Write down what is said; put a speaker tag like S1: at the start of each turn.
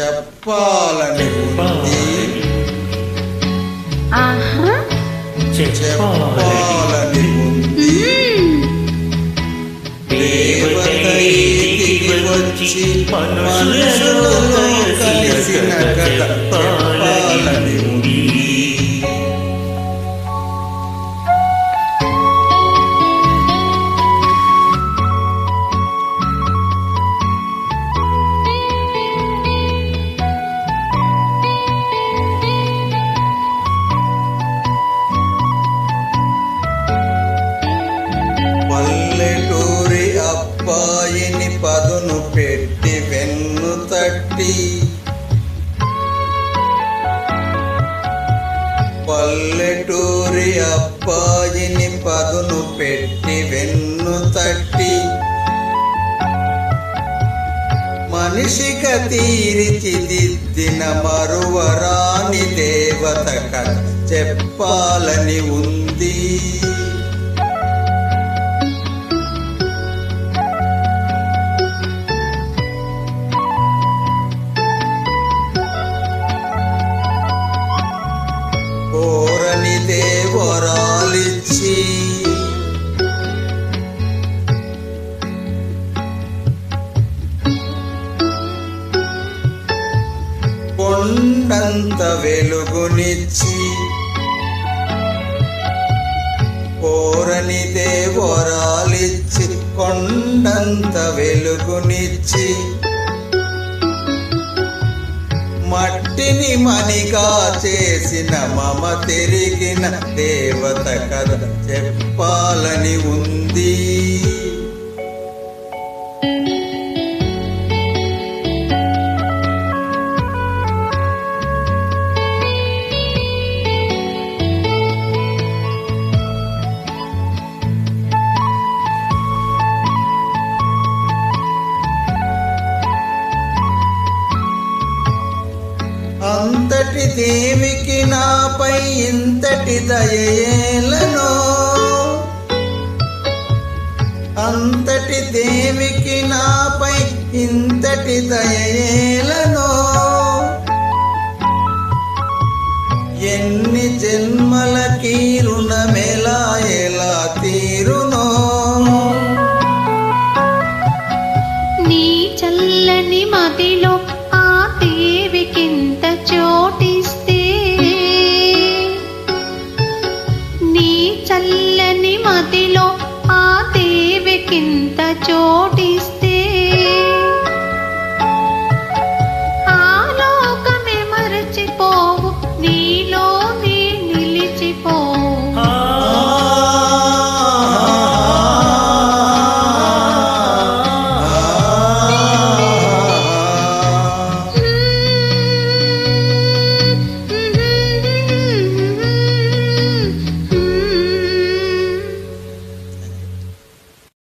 S1: చెప్పాలని చెప్పాలని ఉంది. దేవత వచ్చి మనుషులలో కలిసిన కథ. అబ్బాయిని పదును పెట్టి వెన్ను తట్టి పల్లెటూరి అబ్బాయిని పదును పెట్టి వెన్ను తట్టి మనిషిక తీర్చిదిద్దిన మరువరాని దేవత కథ చెప్పాలని ఉంది. కొండంత వెలుగునిచ్చి కోరని దేవరాలిచ్చి కొండంత వెలుగునిచ్చి మట్టిని మణిగా చేసిన మమ తిరిగిన దేవత కథ చెప్పాలని ఉంది. ఇంతటి దేవికి నాపై ఇంతటి దయలను అంతటి దేవికి నాపై ఇంతటి దయలను ఎన్ని జన్మలకి రుణమెలా ఎలా తీరును? chỗ